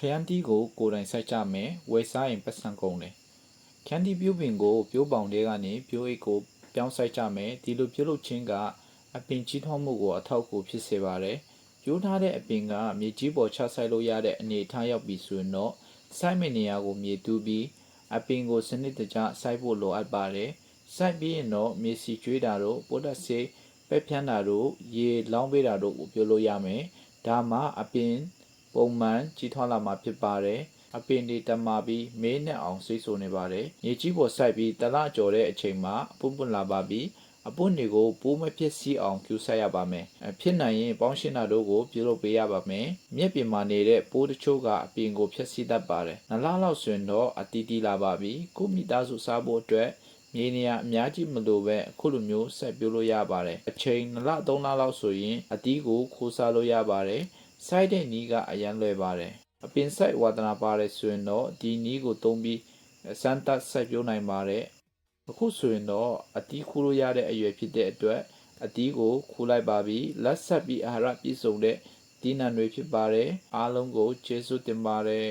ခရမ်းတီးကိုကိုယ်တိုင်စိုက်ကြမယ်ဝယ်စားရင်ပတ်စံကုန်တယ်ခရမ်းတီးပြိုးပင်ကိုပြိုးပေါင်တဲကနေပြိုးအိတ်ကိုပြောင်းစိုက်ကြမယ်ဒီလိုပြုလုပ်ခြင်းကအပင်ကြီးထွားမှုကိုအထောက်အကူဖြစ်စေပါတယ်ပြိုးထားတဲ့အပင်ကမြေကြီးပေါ်ချဆိုင်လို့ရတဲ့အနေအထားရောက်ပြီဆိုရင်တော့စိုက်မယ့်နေရာကိုမြေတူးပြီးအပင်ကိုစနစ်တကျစိုက်ဖို့လိုအပ်ပါတယ်စိုက်ပြီးရင်တော့မြေစီကျွေးတာတို့ပိုတက်ဆေးပဲ့ဖြန်းတာတို့ရေလောင်းပေးတာတို့ကိုပြုလုပ်ရမယ်ဒါမှအပင် ပုံမှန်ကြီးထွားလာမှာဖြစ်ပါတယ်အပင်တွေတက်မာပြီးမေးနဲ့အောင်ဆိတ်ဆိုနေပါတယ်မြေကြီးပေါ်စိုက်ပြီးတလကြော်တဲ့အချိန်မှာအပွန့်ပွန့်လာပါပြီးအပွန့်တွေကိုပိုးမဖြစ်စီအောင်ကျူဆက်ရပါမယ်အဖြစ်နိုင်ရင်ပေါင်းရှင်းတာတို့ကိုပြုလုပ်ပေးရပါမယ်မြက်ပြင်မှာနေတဲ့ပိုးတချို့ကအပင်ကိုဖျက်ဆီးတတ်ပါတယ်နလားလောက်ဆိုရင်တော့အတီးတီးလာပါပြီကိုမိသားစုစားဖို့အတွက်မြေနေရအများကြီးမလိုပဲအခုလိုမျိုးဆက်ပြုလို့ရပါတယ်အချိန်2လ3လလောက်ဆိုရင်အတီးကိုခိုးစားလို့ရပါတယ် စိုက်တဲ့နီးကအရန်လွယ်ပါတယ်အပင်စိုက်ဝါဒနာပါတယ်ဆိုရင်တော့ဒီနီးကိုသုံးပြီးစမ်းသပ်စိုက်ပျိုးနိုင်ပါတယ်အခုဆိုရင်တော့အတီးခူးလို့ရတဲ့အရွယ်ဖြစ်တဲ့အတွက်အတီးကိုခူးလိုက်ပါပြီလက်ဆက်ပြီးအာဟာရပြည့်စုံတဲ့ဒီနံတွေဖြစ်ပါတယ်အားလုံးကိုကျေးဇူးတင်ပါတယ်